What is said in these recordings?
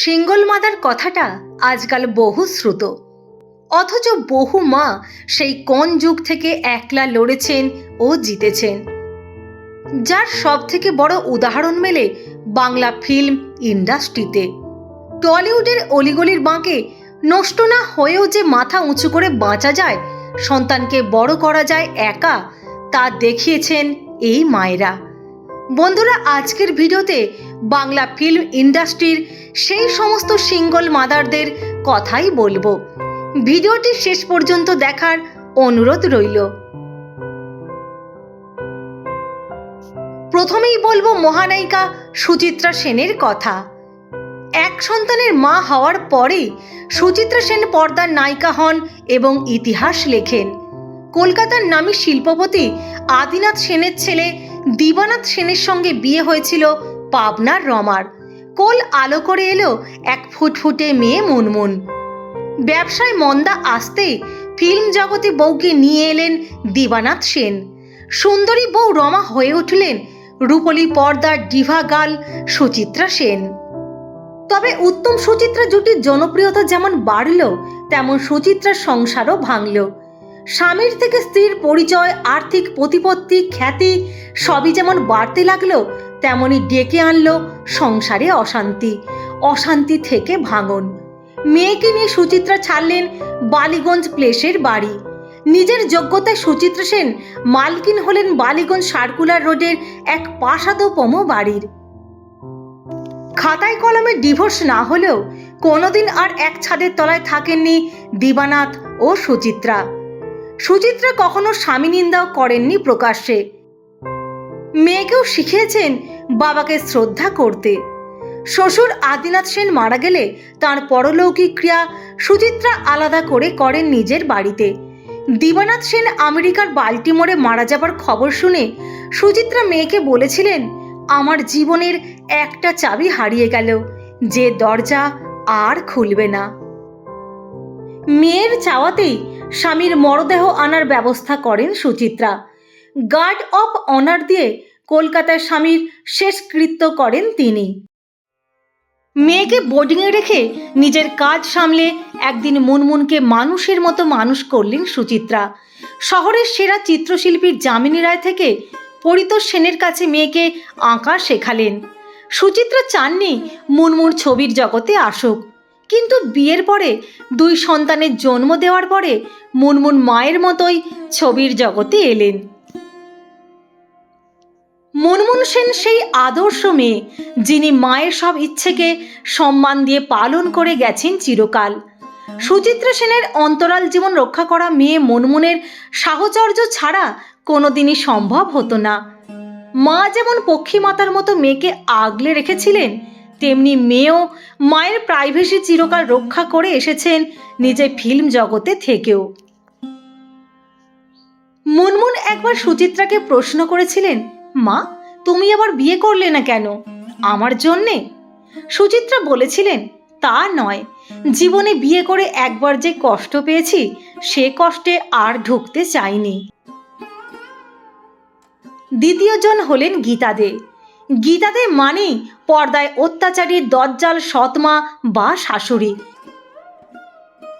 Single mother কথাটা আজকাল বহু শ্রুত অথচ বহু মা সেই কোন যুগ থেকে একলা লড়েছেন ও জিতেছেন। যার সব থেকে বড় উদাহরণ মেলে বাংলা ফিল্ম ইন্ডাস্ট্রিতে। টলিউডের অলিগলির বাঁকে নষ্ট না হয়েও যে মাথা উঁচু করে বাঁচা যায়, সন্তানকে বড় করা যায় একা, তা দেখিয়েছেন এই মায়েরা। বন্ধুরা, আজকের ভিডিওতে বাংলা ফিল্ম ইন্ডাস্ট্রির সেই সমস্ত সিঙ্গল মাদারদের কথাই বলব। ভিডিওটি শেষ পর্যন্ত দেখার অনুরোধ রইল। প্রথমেই বলব মহানায়িকা সুচিত্রা সেনের কথা। এক সন্তানের মা হওয়ার পরেই সুচিত্রা সেন পর্দার নায়িকা হন এবং ইতিহাস লেখেন। কলকাতার নামী শিল্পপতি আদিনাথ সেনের ছেলে দিবানাথ সেনের সঙ্গে বিয়ে হয়েছিল পাবনার রমার। কোল আলো করে এলো এক ফুটফুটে মেয়ে মুনমুন। ব্যবসায় মন্দা আসতেই ফিল্ম জগতে বউকে নিয়ে এলেন দিবানাথ সেন। সুন্দরী বউ রমা হয়ে উঠলেন রূপলী পর্দার ডিভা গাল সুচিত্রা সেন। তবে উত্তম সুচিত্রা জুটির জনপ্রিয়তা যেমন বাড়ল, তেমন সুচিত্রার সংসারও ভাঙল। স্বামীর থেকে স্ত্রীর পরিচয়, আর্থিক প্রতিপত্তি, খ্যাতি সবই যেমন বাড়তে লাগল তেমনি ডেকে আনলো সংসারে অশান্তি অশান্তি থেকে ভাঙন। মেয়েকে নিয়ে সুচিত্রা ছাড়লেন বালিগঞ্জ প্লেসের বাড়ি। নিজের যোগ্যতায় সুচিত্রা সেন মালকিন হলেন বালিগঞ্জ সার্কুলার রোডের এক পাশাদোপম বাড়ির। খাতায় কলমে ডিভোর্স না হলেও কোনোদিন আর এক ছাদের তলায় থাকেননি দিবানাথ ও সুচিত্রা। সুচিত্রা কখনো স্বামী নিন্দাও করেননি প্রকাশ্যে। মেয়েকেও শিখিয়েছেন বাবাকে শ্রদ্ধা করতে। শ্বশুর আদিনাথ সেন মারা গেলে তার পরলৌকিক ক্রিয়া সুচিত্রা আলাদা করে করেন নিজের বাড়িতে। দিবানাথ সেন আমেরিকার বাল্টিমোরে মারা যাবার খবর শুনে সুচিত্রা মেয়েকে বলেছিলেন, আমার জীবনের একটা চাবি হারিয়ে গেল, যে দরজা আর খুলবে না। মেয়ের চাওয়াতেই স্বামীর মরদেহ আনার ব্যবস্থা করেন সুচিত্রা। গার্ড অফ অনার দিয়ে কলকাতার স্বামীর শেষকৃত্য করেন তিনি। মেয়েকে বোর্ডিংয়ে রেখে নিজের কাজ সামলে একদিন মুনমুনকে মানুষের মতো মানুষ করলেন সুচিত্রা। শহরের সেরা চিত্রশিল্পীর যামিনী রায় থেকে পরিতোষ সেনের কাছে মেয়েকে আঁকা শেখালেন। সুচিত্রা চাননি মুনমুন ছবির জগতে আসুক। কিন্তু বিয়ের পরে দুই সন্তানের জন্ম দেওয়ার পরে মুনমুন মায়ের মতোই ছবির জগতে এলেন। মুনমুন সেন সেই আদর্শ মেয়ে, যিনি মায়ের সব ইচ্ছেকে সম্মান দিয়ে পালন করে গেছেন চিরকাল। সুচিত্রা সেনের অন্তরাল জীবন রক্ষা করা মেয়ে মনমুনের সাহচর্য ছাড়া কোনোদিনই সম্ভব হতো না। মা যেমন পক্ষী মাতার মতো মেয়েকে আগলে রেখেছিলেন, তেমনি মেয়েও মায়ের প্রাইভেসি চিরকাল রক্ষা করে এসেছেন নিজে ফিল্ম জগতে থেকেও। মুনমুন একবার সুচিত্রাকে প্রশ্ন করেছিলেন মা, তুমি আবার বিয়ে করলে না কেন? আমার জন্যে? সুচিত্রা বলেছিলেন, তা নয়। জীবনে বিয়ে করে একবার যে কষ্ট পেয়েছি, সে কষ্টে আর ঢুকতে চাইনি। দ্বিতীয়জন হলেন গীতাদে গীতাদে মানেই পর্দায় অত্যাচারী, দজ্জাল সৎমা বা শাশুড়ি।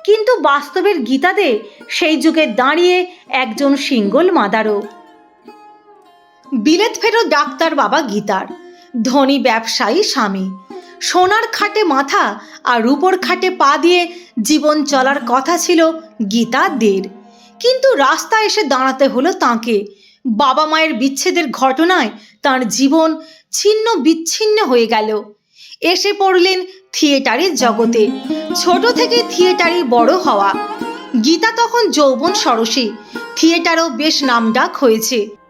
কিন্তু বাস্তবের গীতাদে সেই যুগে দাঁড়িয়ে একজন সিঙ্গল মাদারও। বিলেত ফেরো ডাক্তার বাবা গীতার। ধনী ব্যবসায়ী স্বামী। সোনার খাটে মাথা আর রূপর খাটে পা দিয়ে জীবন চলার কথা ছিল গীতা দের কিন্তু রাস্তা এসে দাঁড়াতে হলো তাঁকে। বাবা মায়ের বিচ্ছেদের ঘটনায় তার জীবন ছিন্ন বিচ্ছিন্ন হয়ে গেল। এসে পড়লেন থিয়েটারের জগতে। ছোট থেকে থিয়েটারে বড় হওয়া। গীতা তখন যৌবন সরসী। থিয়েটারও বেশ নামডাক হয়েছে।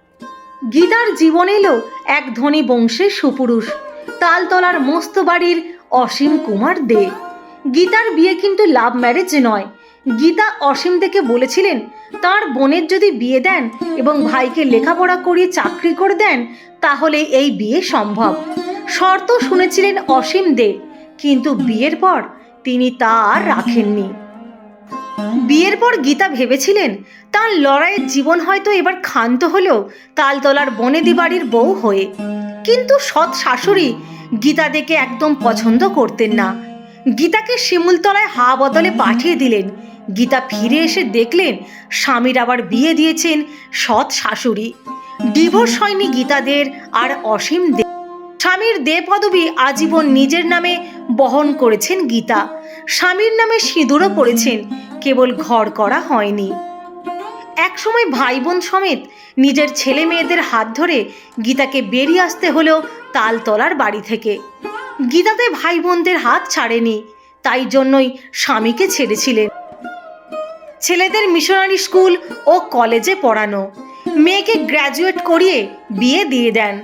গীতার জীবন এলো এক ধনী বংশের সুপুরুষ, তালতলার মস্ত বাড়ির অসীম কুমার দে। গীতার বিয়ে কিন্তু লাভ ম্যারেজ নয়। গীতা অসীম দেখে বলেছিলেন, তার বোনের যদি বিয়ে দেন এবং ভাইকে লেখাপড়া করিয়ে চাকরি করে দেন, তাহলে এই বিয়ে সম্ভব। শর্ত শুনেছিলেন অসীম দে, কিন্তু বিয়ের পর তিনি তা আর রাখেননি। বিয়ের পর গীতা ভেবেছিলেন, তার লড়াইয়ের জীবন হয়তো এবার ক্ষান্ত হলেও তালতলার বনেদি বাড়ির বউ হয়ে। কিন্তু সৎ শাশুড়ি গীতা দেখে একদম পছন্দ করতেন না। গীতাকে শিমুলতলায় হা বদলে পাঠিয়ে দিলেন। গীতা ফিরে এসে দেখলেন, স্বামীর আবার বিয়ে দিয়েছেন সৎ শাশুড়ি। ডিভোর্স হয়নি গীতাদের আর অসীম দে স্বামীর দে পদবী আজীবন নিজের নামে বহন করেছেন গীতা। স্বামীর নামে সিঁদুরও পড়েছেন। কেবল ঘর করা হয়নি। একসময় ভাই বোন সমেত নিজের ছেলে মেয়েদের হাত ধরে গীতাকে বেরিয়ে আসতে হলো তালতলার বাড়ি থেকে। গীতাতে ভাই বোনদের হাত ছাড়েনি, তাই জন্যই স্বামীকে ছেড়েছিলেন। ছেলেদের মিশনারি স্কুল ও কলেজে পড়ানো। মেয়েকে গ্র্যাজুয়েট করিয়ে বিয়ে দিয়ে দেন।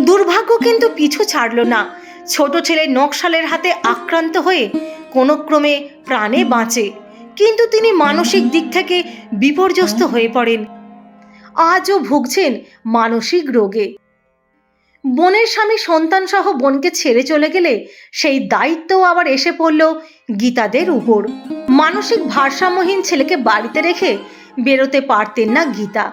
দুর্ভাগ্য কিন্তু পিছু ছাড়ল না। ছোট ছেলে নকশালের হাতে আক্রান্ত হয়ে কোনো ক্রমে প্রাণে বাঁচে। কিন্তু তিনি মানসিক দিক থেকে বিপর্যস্ত হয়ে পড়েন। আজও ভুগছেন মানসিক রোগে। বোনের স্বামী সন্তান সহ বোনকে ছেড়ে চলে গেলে সেই দায়িত্বও আবার এসে পড়ল গীতাদের উপর। মানসিক ভারসাম্যহীন ছেলেকে বাড়িতে রেখে বেরোতে পারতেন না গীতা।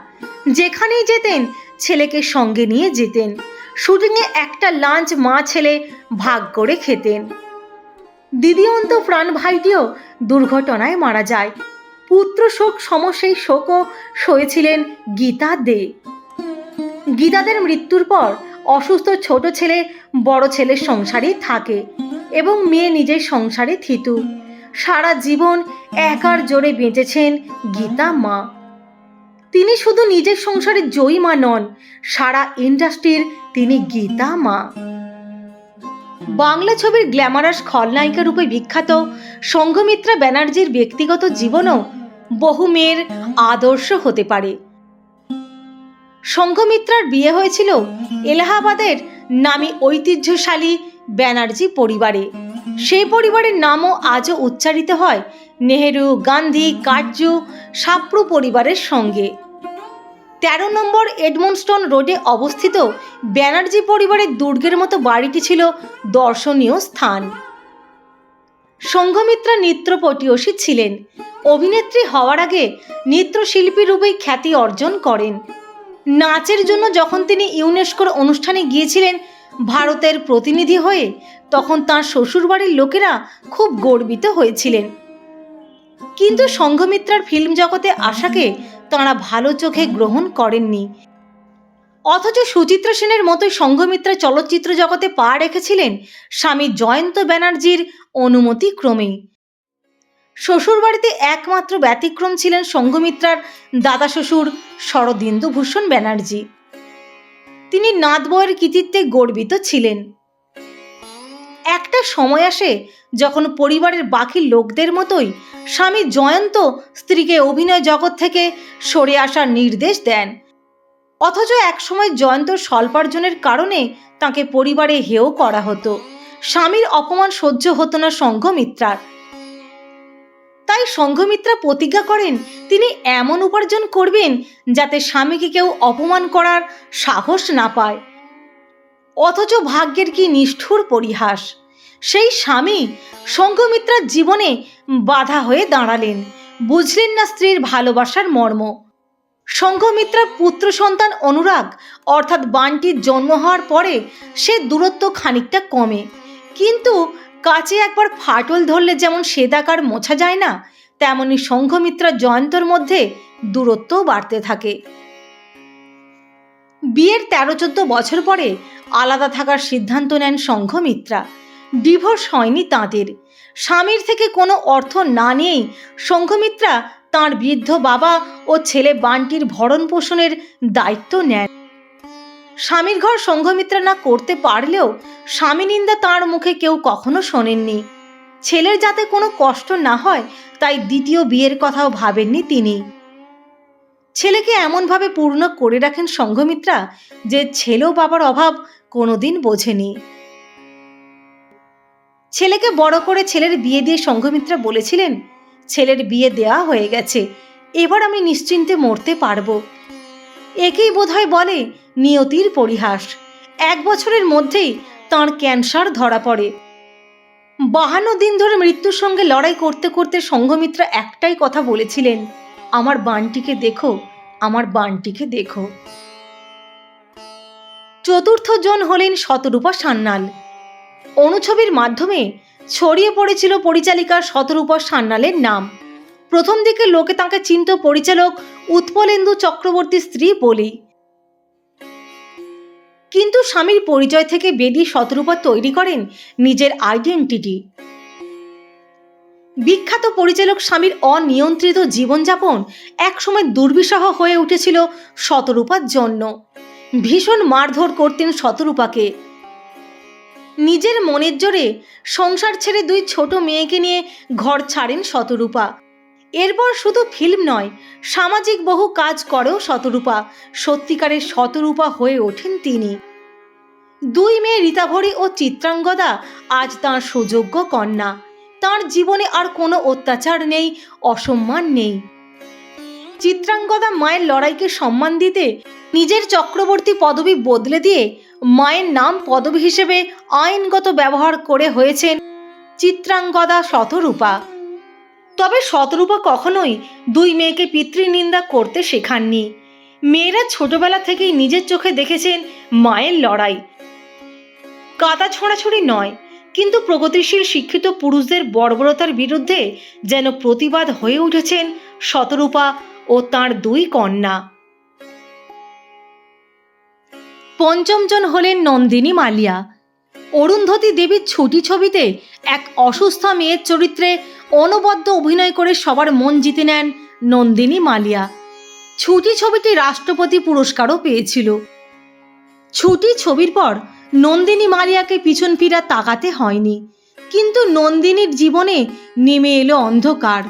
যেখানেই যেতেন, ছেলেকে সঙ্গে নিয়ে যেতেন। শুটিংয়ে একটা লাঞ্চ মা ছেলে ভাগ করে খেতেন। দিদিয়ন্ত প্রাণ ভাইটিও দুর্ঘটনায় মারা যায়। পুত্র শোক সম সেই শোকও সয়েছিলেন গীতা দে। গীতাদের মৃত্যুর পর অসুস্থ ছোট ছেলে বড় ছেলের সংসারে থাকে এবং মেয়ে নিজের সংসারে থিতু। সারা জীবন একার জোরে বেঁচেছেন গীতা মা। তিনি শুধু নিজের সংসারের জয়ী মা নন, সারা ইন্ডাস্ট্রির তিনি গীতা মা। বাংলা ছবির গ্ল্যামারাস খলনায়িকা রূপে বিখ্যাত সঙ্ঘমিত্রা ব্যানার্জির ব্যক্তিগত জীবনও বহু মেয়ের আদর্শ হতে পারে। সঙ্ঘমিত্রার বিয়ে হয়েছিল এলাহাবাদের নামী ঐতিহ্যশালী ব্যানার্জি পরিবারে। সেই পরিবারের নামও আজও উচ্চারিত হয় নেহেরু, গান্ধী, কাটজু, সাপ্রু পরিবারের সঙ্গে। তেরো নম্বর এডমন্ডস্টন রোডে অবস্থিত ব্যানার্জি পরিবারের দুর্গের মতো বাড়িটি ছিল দর্শনীয় স্থান। সঙ্ঘমিত্রা নৃত্যপটীয়সী ছিলেন। অভিনেত্রী হওয়ার আগে নৃত্যশিল্পী রূপেই খ্যাতি অর্জন করেন। নাচের জন্য যখন তিনি ইউনেস্কোর অনুষ্ঠানে গিয়েছিলেন ভারতের প্রতিনিধি হয়ে, তখন তাঁর শ্বশুরবাড়ির লোকেরা খুব গর্বিত হয়েছিলেন। কিন্তু সঙ্ঘমিত্রার ফিল্ম জগতে আসাকে তাঁরা ভালো চোখে গ্রহণ করেননি। অথচ সুচিত্রা সেনের মতোই সঙ্ঘমিত্রা চলচ্চিত্র জগতে পা রেখেছিলেন স্বামী জয়ন্ত ব্যানার্জির অনুমতি ক্রমেই শ্বশুরবাড়িতে একমাত্র ব্যতিক্রম ছিলেন সঙ্ঘমিত্রার দাদা শ্বশুর শরদিন্দু ভূষণ ব্যানার্জি। তিনি নাত বউয়ের কৃতিত্বে গর্বিত ছিলেন। একটা সময় আসে যখন পরিবারের বাকি লোকদের মতোই স্বামী জয়ন্ত স্ত্রীকে অভিনয় জগৎ থেকে সরে আসার নির্দেশ দেন। অথচ একসময় জয়ন্তর স্বল্পার্জনের কারণে তাকে পরিবারে হেয় করা হতো। স্বামীর অপমান সহ্য হতো না সংঘমিত্রার তাই সংঘমিত্রা প্রতিজ্ঞা করেন, তিনি এমন উপার্জন করবেন যাতে স্বামীকে কেউ অপমান করার সাহস না পায়। অথচ ভাগ্যের কি নিষ্ঠুর পরিহাস। সেই স্বামী সংঘমিত্রার জীবনে বাধা হয়ে দাঁড়ালেন। বুঝলেন না স্ত্রীর ভালোবাসার মর্ম। সংঘমিত্রার পুত্র সন্তান অনুরাগ, অর্থাৎ বানটির জন্ম হওয়ার পরে সে দূরত্ব খানিকটা কমে। কিন্তু কাছে একবার ফাটল ধরলে যেমন সেদাকার মোছা যায় না, তেমনি সংঘমিত্রা জয়ন্তর মধ্যে দূরত্বও বাড়তে থাকে। বিয়ের তেরো চোদ্দ বছর পরে আলাদা থাকার সিদ্ধান্ত নেন সংঘমিত্রা। ডিভোর্স হয়নি তাঁদের। স্বামীর থেকে কোনো অর্থ না নিয়েই সংঘমিত্রা তাঁর বৃদ্ধ বাবা ও ছেলে বানটির ভরণ পোষণের দায়িত্ব নেন। স্বামীর ঘর সংঘমিত্রা না করতে পারলেও স্বামী নিন্দা তাঁর মুখে কেউ কখনো শোনেননি। ছেলের যাতে কোনো কষ্ট না হয়, তাই দ্বিতীয় বিয়ের কথাও ভাবেননি তিনি। ছেলেকে এমনভাবে পূর্ণ করে রাখেন সংঘমিত্রা যে ছেলেও বাবার অভাব কোনোদিন বোঝেনি। ছেলেকে বড় করে ছেলের বিয়ে দিয়ে সংঘমিত্রা বলেছিলেন, ছেলের বিয়ে দেয়া হয়ে গেছে, এবার আমি নিশ্চিন্তে মরতে পারব। একেই বোধহয় বলে নিয়তির পরিহাস। এক বছরের মধ্যেই তাঁর ক্যান্সার ধরা পড়ে। বাহান্ন দিন ধরে মৃত্যুর সঙ্গে লড়াই করতে করতে সংঘমিত্রা একটাই কথা বলেছিলেন আমার বানটিকে দেখো, আমার বানটিকে দেখো। চতুর্থ জন হলেন শতরূপা সান্যাল। অনুছবির মাধ্যমে ছড়িয়ে পড়েছিল পরিচালিকা শতরূপা সান্যালের নাম। প্রথম দিকে লোকে তাঁকে চিনত পরিচালক উৎপলেন্দু চক্রবর্তীর স্ত্রী বলেই। কিন্তু স্বামীর পরিচয় থেকে বেদি শতরূপা তৈরি করেন নিজের আইডেন্টিটি বিখ্যাত পরিচালক স্বামীর অনিয়ন্ত্রিত জীবনযাপন একসময় দুর্বিষহ হয়ে উঠেছিল শতরূপার জন্য। ভীষণ মারধর করতেন শতরূপাকে। নিজের মনের জোরে সংসার ছেড়ে দুই ছোট মেয়েকে নিয়ে ঘর ছাড়েন শতরূপা। এরপর শুধু ফিল্ম নয়, সামাজিক বহু কাজ করেও শতরূপা, সত্যিকারের শতরূপা হয়ে ওঠেন তিনি। দুই মেয়ে রীতাভরি ও চিত্রাঙ্গদা আজ তাঁর সুযোগ্য কন্যা। তার জীবনে আর কোনো অত্যাচার নেই, অসম্মান নেই। চিত্রাঙ্গদা মায়ের লড়াইকে সম্মান দিতে নিজের চক্রবর্তী পদবি বদলে দিয়ে মায়ের নাম পদবি হিসেবে আইনগত ব্যবহার করে হয়েছেন চিত্রাঙ্গদা শতরূপা। তবে শতরূপা কখনোই দুই মেয়েকে পিতৃনিন্দা করতে শেখাননি। মেয়েরা ছোটবেলা থেকেই নিজের চোখে দেখেছেন মায়ের লড়াই। কাদা ছোঁড়াছুড়ি নয় কিন্তু প্রগতিশীল শিক্ষিত পুরুষদের বর্বরতার বিরুদ্ধে যেন প্রতিবাদ হয়ে উঠেছেন শতরূপা ও তার দুই কন্যা। পঞ্চমজন হলেন নন্দিনী মালিয়া। অরুন্ধতী দেবীর ছুটি ছবিতে এক অসুস্থ মেয়ের চরিত্রে অনবদ্য অভিনয় করে সবার মন জিতে নেন নন্দিনী মালিয়া। ছুটি ছবিটি রাষ্ট্রপতি পুরস্কারও পেয়েছিল। ছুটি ছবির পর নন্দিনী মালিয়াকে পিছন ফিরা তাকাতে হয়নি। কিন্তু নন্দিনীর জীবনে নেমে এলো অন্ধকার।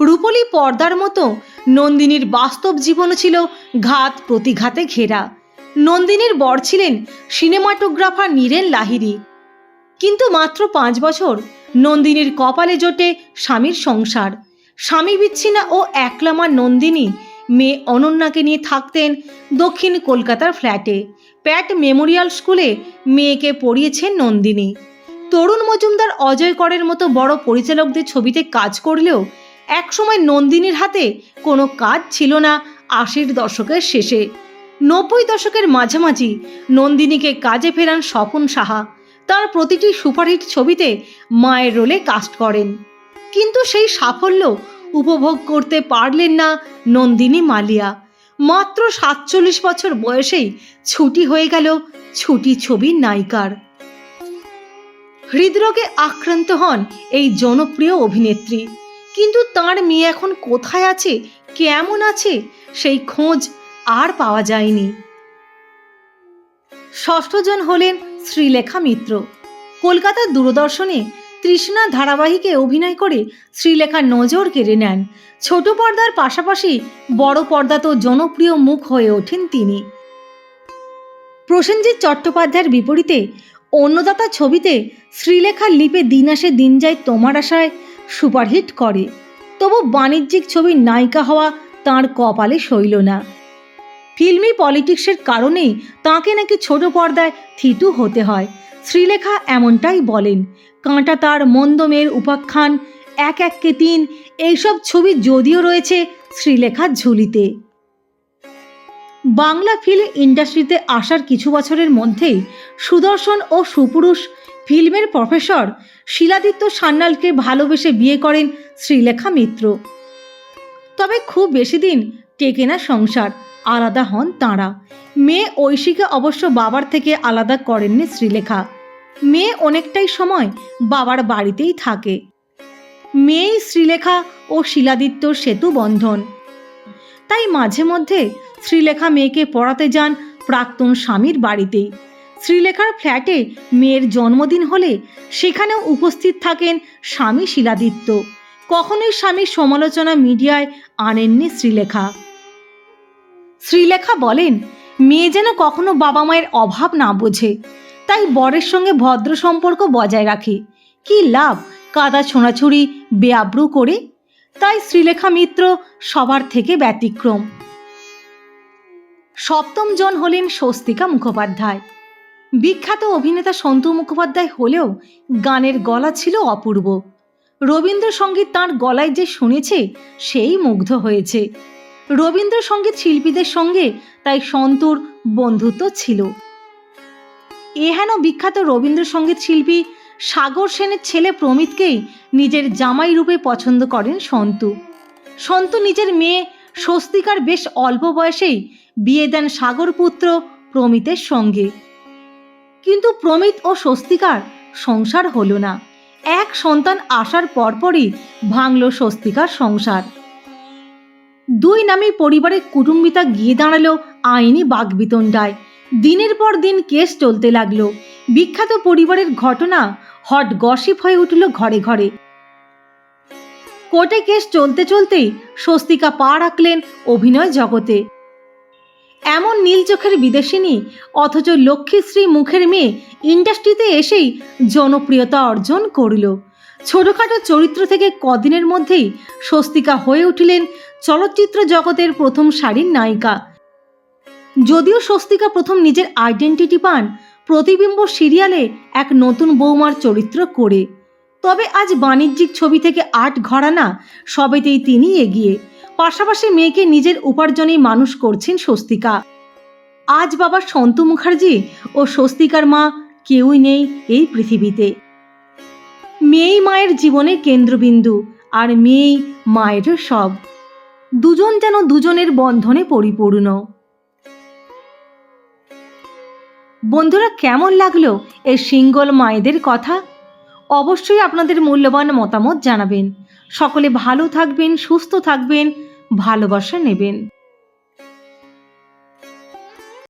রূপলী পর্দার মতো নন্দিনীর বাস্তব জীবনও ছিল ঘাত প্রতিঘাতে ঘেরা। নন্দিনীর বর ছিলেন সিনেমাটোগ্রাফার নীরেন লাহিরি কিন্তু মাত্র পাঁচ বছর নন্দিনীর কপালে জোটে স্বামীর সংসার। স্বামী বিচ্ছিনা ও একলামা নন্দিনী মেয়ে অনন্যাকে নিয়ে থাকতেন দক্ষিণ কলকাতার ফ্ল্যাটে। প্যাট মেমোরিয়াল স্কুলে মেয়েকে পড়িয়েছেন নন্দিনী। তরুণ মজুমদার অজয় করের মতো বড় পরিচালকদের ছবিতে কাজ করলেও একসময় নন্দিনীর হাতে কোনো কাজ ছিল না আশির দশকের শেষে। নব্বই দশকের মাঝামাঝি নন্দিনীকে কাজে ফেরান স্বপন সাহা। তার প্রতিটি সুপারহিট ছবিতে মায়ের রোলে কাস্ট করেন। কিন্তু সেই সাফল্য উপভোগ করতে পারলেন না নন্দিনী মালিয়া। মাত্র সাতচল্লিশ বছর বয়সেই ছুটি হয়ে গেল ছুটি ছবির নায়িকার। হৃদরোগে আক্রান্ত হন এই জনপ্রিয় অভিনেত্রী। কিন্তু তার মেয়ে এখন কোথায় আছে, কেমন আছে, সেই খোঁজ আর পাওয়া যায়নি। ষষ্ঠজন হলেন শ্রীলেখা মিত্র। কলকাতার দূরদর্শনে তৃষ্ণা ধারাবাহিকে অভিনয় করে শ্রীলেখা নজর কেড়ে নেন। ছোট পর্দার পাশাপাশি বড় পর্দাতেও জনপ্রিয় মুখ হয়ে ওঠেন তিনি। প্রসেনজিৎ চট্টোপাধ্যায়ের বিপরীতে অন্নদাতা ছবিতে শ্রীলেখার লিপে দিন আসে দিন যায় তোমার আশায় সুপারহিট করে। তবু বাণিজ্যিক ছবির নায়িকা হওয়া তার কপালে সইল না। ফিল্মি পলিটিক্সের কারণেই তাঁকে নাকি ছোট পর্দায় থিতু হতে হয়। শ্রীলেখা এমনটাই বলেন, কাঁটা তার মন্দমের উপাখ্যান, এক এককে তিন, এইসব ছবি যদিও রয়েছে শ্রীলেখার ঝুলিতে। বাংলা ফিল্ম ইন্ডাস্ট্রিতে আসার কিছু বছরের মধ্যেই সুদর্শন ও সুপুরুষ ফিল্মের প্রফেসর শিলাদিত্য সান্যালকে ভালোবেসে বিয়ে করেন শ্রীলেখা মিত্র। তবে খুব বেশি দিন টেকে না সংসার। আলাদা হন তাঁরা। মেয়ে ঐশীকে অবশ্য বাবার থেকে আলাদা করেননি শ্রীলেখা। মেয়ে অনেকটাই সময় বাবার বাড়িতেই থাকে। মেয়েই শ্রীলেখা ও শিলাদিত্যর সেতু বন্ধন। তাই মাঝে মধ্যে শ্রীলেখা মেয়েকে পড়াতে যান প্রাক্তন স্বামীর বাড়িতেই। শ্রীলেখার ফ্ল্যাটে মেয়ের জন্মদিন হলে সেখানেও উপস্থিত থাকেন স্বামী শিলাদিত্য। কখনোই স্বামীর সমালোচনা মিডিয়ায় আনেননি শ্রীলেখা। শ্রীলেখা বলেন, মেয়ে যেন কখনো বাবা মায়ের অভাব না বোঝে, তাই বরের সঙ্গে ভদ্র সম্পর্ক বজায় রাখে। কি লাভ কাদা ছোঁড়াছুড়ি বেআব্রু করে? তাই শ্রীলেখা মিত্র সবার থেকে ব্যতিক্রম। সপ্তম জন হলেন স্বস্তিকা মুখোপাধ্যায়। বিখ্যাত অভিনেতা সন্তু মুখোপাধ্যায় হলেও গানের গলা ছিল অপূর্ব। রবীন্দ্রসঙ্গীত তাঁর গলায় যে শুনেছে, সেই মুগ্ধ হয়েছে। রবীন্দ্রসঙ্গীত শিল্পীদের সঙ্গে তাই সন্তুর বন্ধুত্ব ছিল। এহেন বিখ্যাত রবীন্দ্রসঙ্গীত শিল্পী সাগর সেনের ছেলে প্রমিতকেই নিজের জামাই রূপে পছন্দ করেন সন্তু। সন্তু নিজের মেয়ে স্বস্তিকার বেশ অল্প বয়সেই বিয়ে দেন সাগর পুত্র প্রমিতের সঙ্গে। কিন্তু প্রমিত ও স্বস্তিকার সংসার হলো না। এক সন্তান আসার পরপরই ভাঙল স্বস্তিকার সংসার। দুই নামী পরিবারের কুটুম্বিতা গিয়ে দাঁড়াল আইনি বাগবিতণ্ডায়। দিনের পর দিন কেস চলতে লাগল। বিখ্যাত পরিবারের ঘটনা হট গসিপ হয়ে উঠল ঘরে ঘরে। কোর্টে কেস চলতে চলতেই স্বস্তিকা পা রাখলেন অভিনয় জগতে। এমন নীল চোখের বিদেশিনী, অথচ লক্ষ্মীশ্রী মুখের মেয়ে, ইন্ডাস্ট্রিতে এসেই জনপ্রিয়তা অর্জন করল। ছোটখাটো চরিত্র থেকে কদিনের মধ্যেই স্বস্তিকা হয়ে উঠলেন চলচ্চিত্র জগতের প্রথম সারির নায়িকা। যদিও স্বস্তিকা প্রথম নিজের আইডেন্টিটি পান, প্রতিবিম্ব সিরিয়ালে এক নতুন বৌমার চরিত্র করে। তবে আজ বাণিজ্যিক ছবি থেকে আট ঘরানা সবেতেই তিনি এগিয়ে। পাশাপাশি মেয়েকে নিজের উপার্জনেই মানুষ করছেন স্বস্তিকা। আজ বাবা সন্তু মুখার্জি ও স্বস্তিকার মা কেউই নেই এই পৃথিবীতে। মেয়েই মায়ের জীবনের কেন্দ্রবিন্দু, আর মেয়েই মায়েরও সব। দুজন যেন দুজনের বন্ধনে পরিপূর্ণ। বন্ধুরা, কেমন লাগল এই সিঙ্গল মায়েদের কথা? অবশ্যই আপনাদের মূল্যবান মতামত জানাবেন। সকলে ভালো থাকবেন, সুস্থ থাকবেন, ভালোবাসা নেবেন।